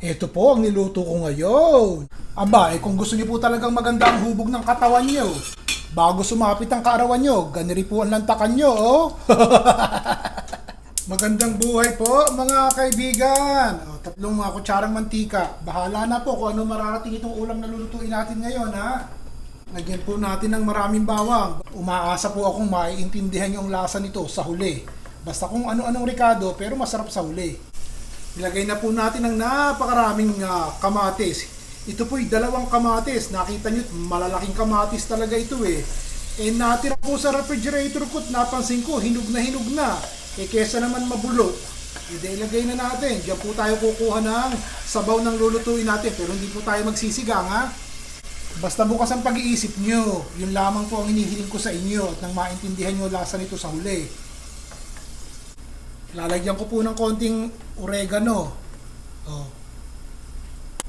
Ito po ang niluto ko ngayon. Aba, eh kung gusto niyo po talagang maganda ang hubog ng katawan niyo, bago sumapit ang kaarawan niyo, ganiri po ang lantakan niyo, oh. Magandang buhay po, mga kaibigan. O, tatlong mga kutsarang mantika. Bahala na po kung ano mararating itong ulam na lulutuin natin ngayon, ha? Lagyan po natin ng maraming bawang. Umaasa po akong maiintindihan yung lasa nito sa huli. Basta kung ano-anong ricado, pero masarap sa huli. Ilagay na po natin ng napakaraming ah, kamatis. Ito po'y dalawang kamatis. Nakita nyo, malalaking kamatis talaga ito eh. Eh natira po sa refrigerator ko at napansin ko, hinog na hinog na. Eh kesa naman mabulok. Eh di ilagay na natin. Diyan po tayo kukuha ng sabaw ng lulutuin natin. Pero hindi po tayo magsisigang ha. Basta bukas ang pag-iisip nyo. Yun lamang po ang hinihiling ko sa inyo at nang maintindihan nyo lasa nito sa huli. Lalagyan ko po ng konting oregano. Oh.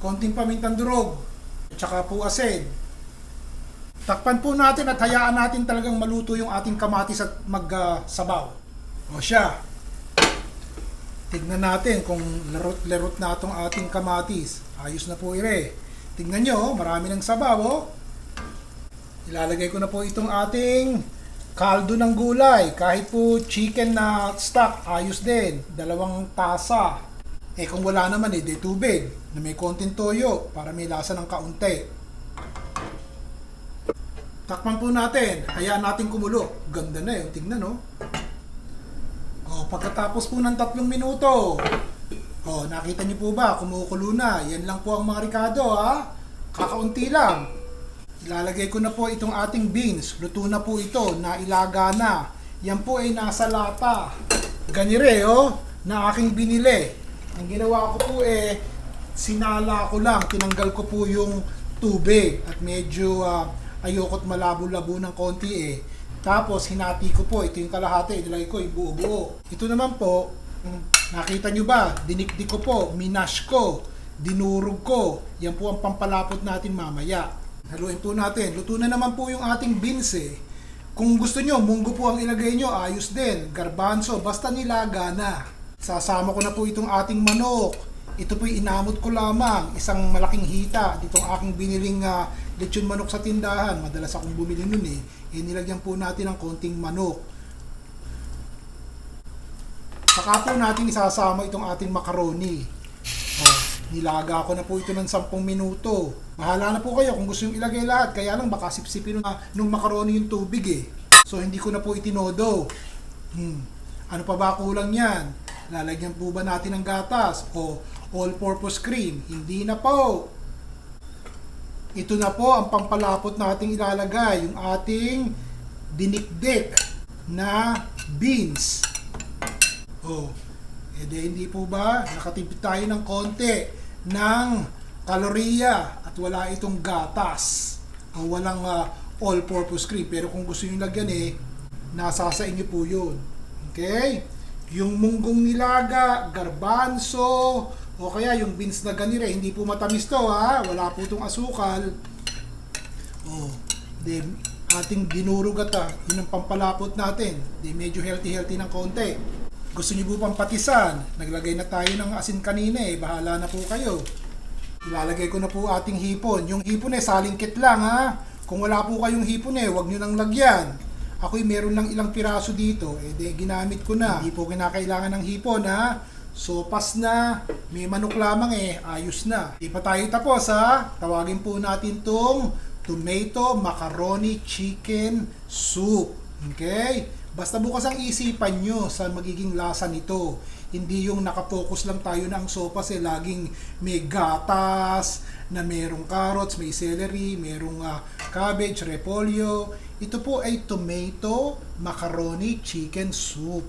Konting pamintang durog. At saka po asin. Takpan po natin at hayaan natin talagang maluto yung ating kamatis at magsabaw. o siya. Tignan natin kung larot-larot na itong ating kamatis. Ayos na po ire. Tignan nyo, marami ng sabaw. Oh. Ilalagay ko na po itong ating kaldo ng gulay. Kahit po chicken na stock, ayos din. Dalawang tasa. Eh kung wala naman eh, di tubig na may konting toyo para may lasa ng kaunti. Takpan po natin. Hayaan natin kumulo. Ganda na yun. Tingnan no. Oh, pagkatapos po ng tatlong minuto. Oh, nakita niyo po ba? Kumukulo na. Yan lang po ang mga ricado ha. Kakaunti lang. Ilalagay ko na po itong ating beans. Luto na po ito. Nailaga na. Yan po ay nasa lata. Ganire oh. Na aking binili. Ang ginawa ko po eh, sinala ko lang. Tinanggal ko po yung tubig. At medyo ah, ayokot malabo-labo ng konti eh. Tapos hinati ko po, ito yung kalahati, ilagay ko ibuo-buo. Ito naman po, mm, nakita nyo ba, dinikdik ko po, minash ko, dinurog ko. Yan po ang pampalapot natin mamaya. Haluin po natin. Luto na naman po yung ating beans eh. Kung gusto nyo, munggo po ang ilagay nyo, ayos din. Garbanzo, basta nilaga na. Sasama ko na po itong ating manok. Ito po'y inamot ko lamang, isang malaking hita. Ditong aking biniling uh, lechon manok sa tindahan. Madalas akong bumili nun eh. Eh, nilagyan po natin ng konting manok. Saka po natin isasama itong ating macaroni. Nilaga ko na po ito ng 10 minuto. Bahala na po kayo kung gusto yung ilagay lahat. Kaya lang baka sipsipin nung, nung macaroni yung tubig eh. So hindi ko na po itinodo. Hmm. Ano pa ba kulang yan? Lalagyan po ba natin ng gatas o all-purpose cream? Hindi na po. Ito na po ang pampalapot nating ilalagay, yung ating dinikdik na beans. Oh, edi hindi po ba nakatipid tayo ng konti ng kaloriya at wala itong gatas o walang ah, all-purpose cream. Pero kung gusto nyo lagyan eh, nasa sa inyo po yun. Okay? Yung munggong nilaga, garbanzo, o kaya yung beans na ganire, hindi po matamis to ha, wala po itong asukal. Oh, di ating dinurog at ah, yun ang pampalapot natin. Di medyo healthy-healthy ng konti. Gusto niyo po pang patisan? Naglagay na tayo ng asin kanina eh, bahala na po kayo. Ilalagay ko na po ating hipon. Yung hipon eh, salingkit lang ha. Kung wala po kayong hipon eh, wag nyo nang lagyan. Ako'y meron lang ilang piraso dito, eh di ginamit ko na. Hindi po kinakailangan ng hipon ha. Sopas na, may manok lamang eh, ayos na. Di pa tayo tapos ha. Tawagin po natin tong tomato macaroni chicken soup. Okay? Basta bukas ang isipan nyo sa magiging lasa nito. Hindi yung nakapokus lang tayo na ang sopas eh, laging may gatas, na merong carrots, may celery, merong ah, cabbage, repolyo. Ito po ay tomato macaroni chicken soup.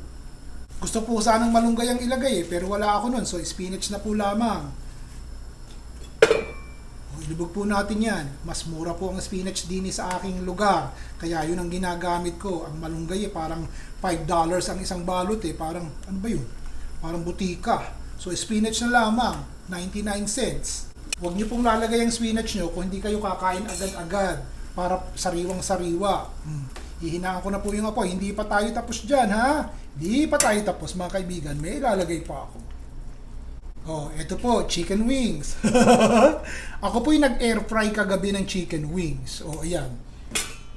Gusto po sanang malunggay ang ilagay eh, pero wala ako nun, so spinach na po lamang. Ilubog po natin yan. Mas mura po ang spinach din sa aking lugar. Kaya yun ang ginagamit ko. Ang malunggay eh, parang $5 ang isang balot eh. Parang, ano ba yun? Parang butika. So spinach na lamang, 99 cents. Huwag niyo pong lalagay ang spinach nyo kung hindi kayo kakain agad-agad para sariwang-sariwa. Hmm. Hihinaan ko na po yung apoy. Hindi pa tayo tapos dyan, ha? Hindi pa tayo tapos, mga kaibigan. May ilalagay pa ako. Oh, eto po, chicken wings. Ako po yung nag-air fry kagabi ng chicken wings. O, ayan.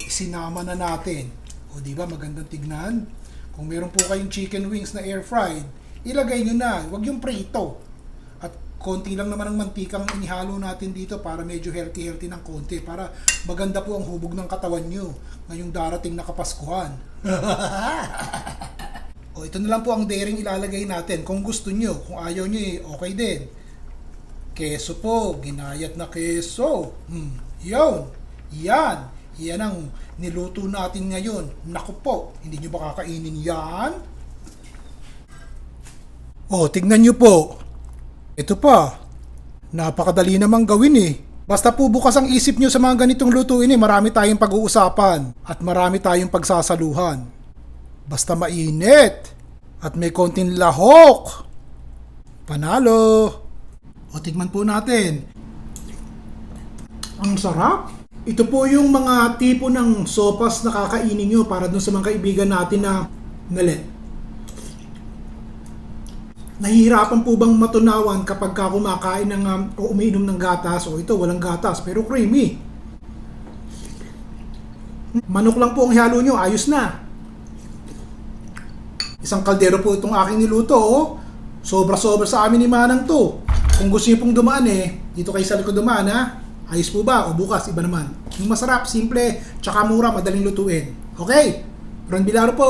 Sinama na natin. O, di ba magandang tignan? Kung meron po kayong chicken wings na air fried, ilagay nyo na. Huwag yung prito. At konti lang naman ang mantikang inihalo natin dito para medyo healthy-healthy ng konti. Para maganda po ang hubog ng katawan nyo ngayong darating na kapaskuhan. O ito na lang po ang daring ilalagay natin. Kung gusto nyo, kung ayaw nyo eh, okay din. Keso po, ginayat na keso. Hmm, yun. Yan. Yan ang niluto natin ngayon. Naku po, hindi nyo ba kakainin yan? O, tignan nyo po. Ito pa. Napakadali namang gawin eh. Basta po bukas ang isip nyo sa mga ganitong lutuin eh, marami tayong pag-uusapan at marami tayong pagsasaluhan. Basta mainit at may konting lahok. Panalo. O tigman po natin. Ang sarap. Ito po yung mga tipo ng sopas na kakainin nyo para dun sa mga kaibigan natin na nalit. Nahihirapan po bang matunawan kapag ka kumakain ng, um, o umiinom ng gatas o ito walang gatas pero creamy. Manok lang po ang halo nyo, ayos na. Isang kaldero po itong aking niluto. Oh. Sobra-sobra sa amin ni Manang to. Kung gusto niyo pong dumaan eh, dito kayo sa likod dumaan ha. Ayos po ba? O bukas, iba naman. Yung masarap, simple, tsaka mura, madaling lutuin. Okay? Ron Bilaro po.